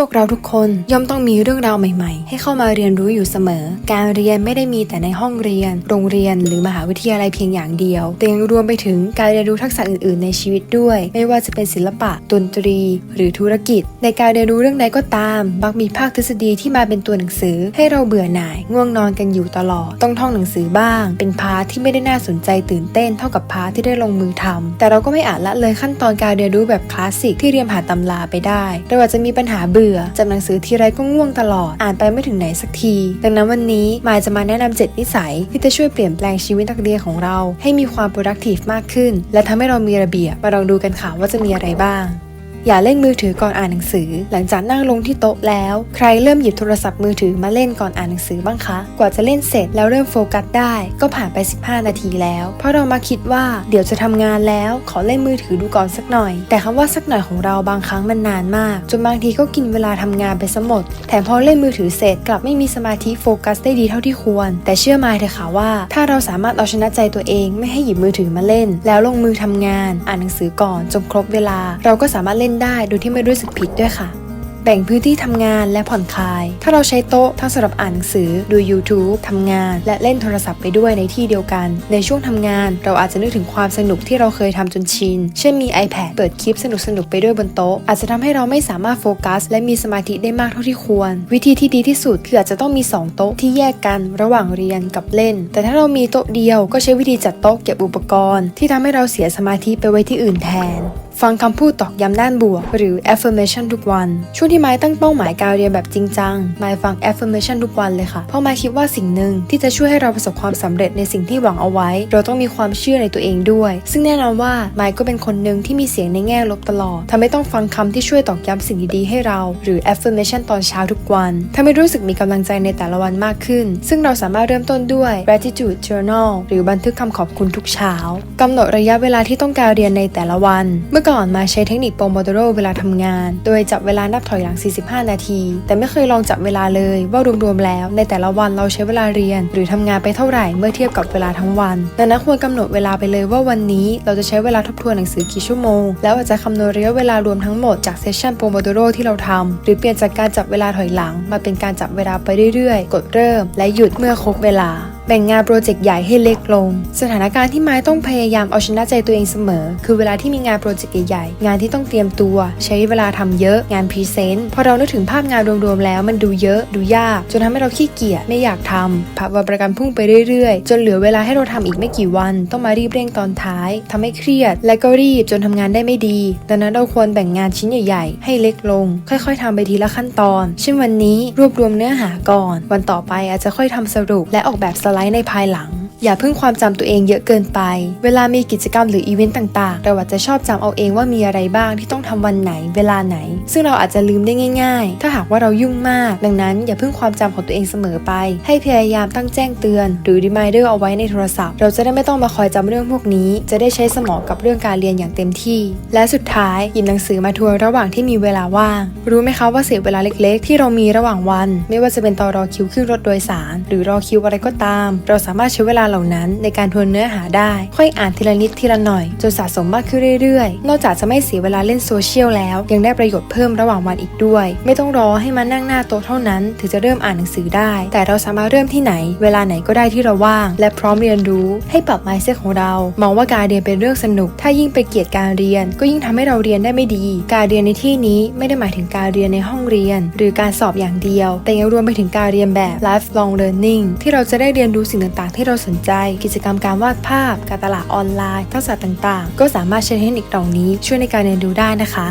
พวกเราทุกคนย่อมต้องมีเรื่องราวใหม่ๆ ให้เข้ามาเรียนรู้อยู่เสมอ การเรียนไม่ได้มีแต่ในห้องเรียน โรงเรียนหรือมหาวิทยาลัยเพียงอย่างเดียว แต่ยังรวมไปถึงการเรียนรู้ทักษะอื่นๆ ในชีวิตด้วย ไม่ว่าจะเป็นศิลปะ ดนตรี หรือธุรกิจ ในการเรียนรู้เรื่องใดก็ตามมักมีภาคทฤษฎีที่มาเป็นตัวหนังสือ ให้เราเบื่อหน่าย ง่วงนอนกันอยู่ตลอด ต้องท่องหนังสือบ้าง เป็นพาร์ทที่ไม่ได้น่าสนใจตื่นเต้นเท่ากับพาร์ทที่ได้ลงมือทำแต่เราก็ไม่อาจละเลยขั้นตอนการเรียนรู้แบบคลาสสิกที่เรียนผ่านตำราไปได้เราอาจจะมีปัญหาเบื่อจำหนังสือทีไรก็ง่วงตลอด อ่านไปไม่ถึงไหนสักที ดังนั้นวันนี้มายจะมาแนะนำ7นิสัย ที่จะช่วยเปลี่ยนแปลงชีวิตนักเรียนของเรา ให้มีความ productive มากขึ้น และทำให้เรามีระเบียบ มาลองดูกันค่ะว่าจะมีอะไรบ้าง อย่าเล่นมือถือก่อนอ่านหนังสือ หลังจากนั่งลงที่โต๊ะแล้ว ใครเริ่มหยิบโทรศัพท์มือถือมาเล่นก่อนอ่านหนังสือบ้างคะ กว่าจะเล่นเสร็จแล้วเริ่มโฟกัสได้ ก็ผ่านไป 15 นาทีแล้ว เพราะเรามาคิดว่าเดี๋ยวจะทำงานแล้ว ขอเล่นมือถือดูก่อนสักหน่อย แต่คำว่าสักหน่อยของเราบางครั้งมันนานมาก จนบางทีก็กินเวลาทำงานไปซะหมด แถมพอเล่นมือถือเสร็จกลับไม่มีสมาธิโฟกัสได้ดีเท่าที่ควร แต่เชื่อมาเถอะค่ะว่า ถ้าเราสามารถเอาชนะใจตัวเองไม่ให้หยิบมือถือมาเล่น แล้วลงมือทำงาน อ่านหนังสือก่อนจนครบเวลา เราก็สามารถเล่นได้โดยที่ไม่รู้สึกผิดด้วยค่ะ แบ่งพื้นที่ทำงานและผ่อนคลาย ถ้าเราใช้โต๊ะทั้งสำหรับอ่านหนังสือ ดู YouTube ทำงาน และเล่นโทรศัพท์ไปด้วยในที่เดียวกัน ในช่วงทำงาน เราอาจจะนึกถึงความสนุกที่เราเคยทำจนชิน เช่นมี iPad เปิดคลิปสนุกๆไปด้วยบนโต๊ะ อาจจะทำให้เราไม่สามารถโฟกัส และมีสมาธิได้มากเท่าที่ควร วิธีที่ดีที่สุดคืออาจจะต้องมี 2 โต๊ะที่แยกกันระหว่างเรียนกับเล่น แต่ถ้าเรามีโต๊ะเดียวก็ใช้วิธีจัดโต๊ะเก็บอุปกรณ์ ที่ทำให้เราเสียสมาธิไปไว้ที่อื่นแทน ฟังคำพูดตอกย้ำด้านบวก หรือ affirmation ทุกวัน ช่วงที่ไม้ตั้งเป้าหมายการเรียนแบบจริงจังไม้ฟัง affirmation ทุกวันเลยค่ะ เพราะไม้คิดว่าสิ่งหนึ่งที่จะช่วยให้เราประสบความสำเร็จในสิ่งที่หวังเอาไว้ เราต้องมีความเชื่อในตัวเองด้วย ซึ่งแน่นอนว่าไม้ก็เป็นคนหนึ่งที่มีเสียงในแง่ลบตลอดทำให้ต้องฟังคำที่ช่วยตอกย้ำสิ่งดีๆให้เรา หรือ affirmation ตอนเช้าทุกวันทำให้รู้สึกมีกำลังใจในแต่ละวันมากขึ้น ซึ่งเราสามารถเริ่มต้นด้วย gratitude journal หรือบันทึกคำขอบคุณทุกเช้ากำหนดระยะเวลาที่ต้องการเรียนในแต่ละวัน เมื่อก่อนมาใช้เทคนิคโปรโมโดโรเวลาทำงาน โดยจับเวลานับถอยหลัง 45 นาที แต่ไม่เคยลองจับเวลาเลยว่ารวมๆแล้ว ในแต่ละวันเราใช้เวลาเรียน หรือทำงานไปเท่าไหร่เมื่อเทียบกับเวลาทั้งวัน ดังนั้นควรกำหนดเวลาไปเลยว่าวันนี้เราจะใช้เวลาทบทวนหนังสือกี่ชั่วโมง แล้วอาจจะคำนวณระยะเวลารวมทั้งหมดจากเซสชันโปรโมโดโรที่เราทำหรือเปลี่ยนจากการจับเวลาถอยหลัง มาเป็นการจับเวลาไปเรื่อยๆ กดเริ่ม และหยุดเมื่อครบเวลา แบ่งงานโปรเจกต์ใหญ่ให้เล็กลง สถานการณ์ที่ไม้ต้องพยายามเอาชนะใจตัวเองเสมอ คือเวลาที่มีงานโปรเจกต์ใหญ่ๆ งานที่ต้องเตรียมตัว ใช้เวลาทำเยอะงานพรีเซนต์พอเรานึกถึงภาพงานรวมๆแล้วมันดูเยอะดูยาก จนทำให้เราขี้เกียจไม่อยากทำพับวันประกันพุ่งไปเรื่อยๆ จนเหลือเวลาให้เราทำอีกไม่กี่วัน ต้องมารีบเร่งตอนท้ายทำให้เครียด และก็รีบจนทำงานได้ไม่ดี ดังนั้นเราควรแบ่งงานชิ้นใหญ่ ๆ ให้เล็กลง ค่อยๆทำไปทีละขั้นตอน เช่นวันนี้รวบรวมเนื้อหาก่อน วันต่อไปอาจจะค่อยทำสรุปและออกแบบสไลด์ในภายหลัง อย่าพึ่งความจำตัวเองเยอะเกินไป เวลามีกิจกรรมหรืออีเวนต์ต่างๆ เราอาจจะชอบจำเอาเองว่ามีอะไรบ้างที่ต้องทำวันไหน เวลาไหน ซึ่งเราอาจจะลืมได้ง่าย ๆ ถ้าหากว่าเรายุ่งมาก ดังนั้น อย่าพึ่งความจำของตัวเองเสมอไป ให้พยายามตั้งแจ้งเตือน หรือ reminder เอาไว้ในโทรศัพท์ เราจะได้ไม่ต้องมาคอยจำเรื่องพวกนี้ จะได้ใช้สมองกับเรื่องการเรียนอย่างเต็มที่ และสุดท้ายหยิบหนังสือมาทวนระหว่างที่มีเวลาว่าง รู้ไหมคะว่าเสียเวลาเล็ก ๆ ที่เรามีระหว่างวัน ไม่ว่าจะเป็นตอนรอคิวขึ้นรถโดยสาร หรือรอคิวอะไรก็ตาม เราสามารถใช้เวลาเหล่านั้นในการทวนเนื้อหาได้ ค่อยอ่านทีละนิดทีละหน่อย จนสะสมมากขึ้นเรื่อยๆ นอกจากจะไม่เสียเวลาเล่นโซเชียลแล้ว ยังได้ประโยชน์เพิ่มระหว่างวันอีกด้วย ไม่ต้องรอให้มานั่งหน้าโต๊ะเท่านั้น ถึงจะเริ่มอ่านหนังสือได้ แต่เราสามารถเริ่มที่ไหน เวลาไหนก็ได้ที่เราว่าง และพร้อมเรียนรู้ให้ปรับ mindset ของเรา มองว่าการเรียนเป็นเรื่องสนุก ถ้ายิ่งไปเกลียดการเรียน ก็ยิ่งทำให้เราเรียนได้ไม่ดี การเรียนในที่นี้ไม่ได้หมายถึงการเรียนในห้องเรียน หรือการสอบอย่างเดียว แต่ยังรวมไปถึงการเรียนแบบ lifelong learning ที่เราจะได้เรียนรู้สิ่งต่างๆ ที่เราสนใจ กิจกรรมการวาดภาพ การตลาดออนไลน์ ทักษะต่างๆ ก็สามารถใช้เทคนิคเหล่านี้ช่วยในการเรียนรู้ได้นะคะ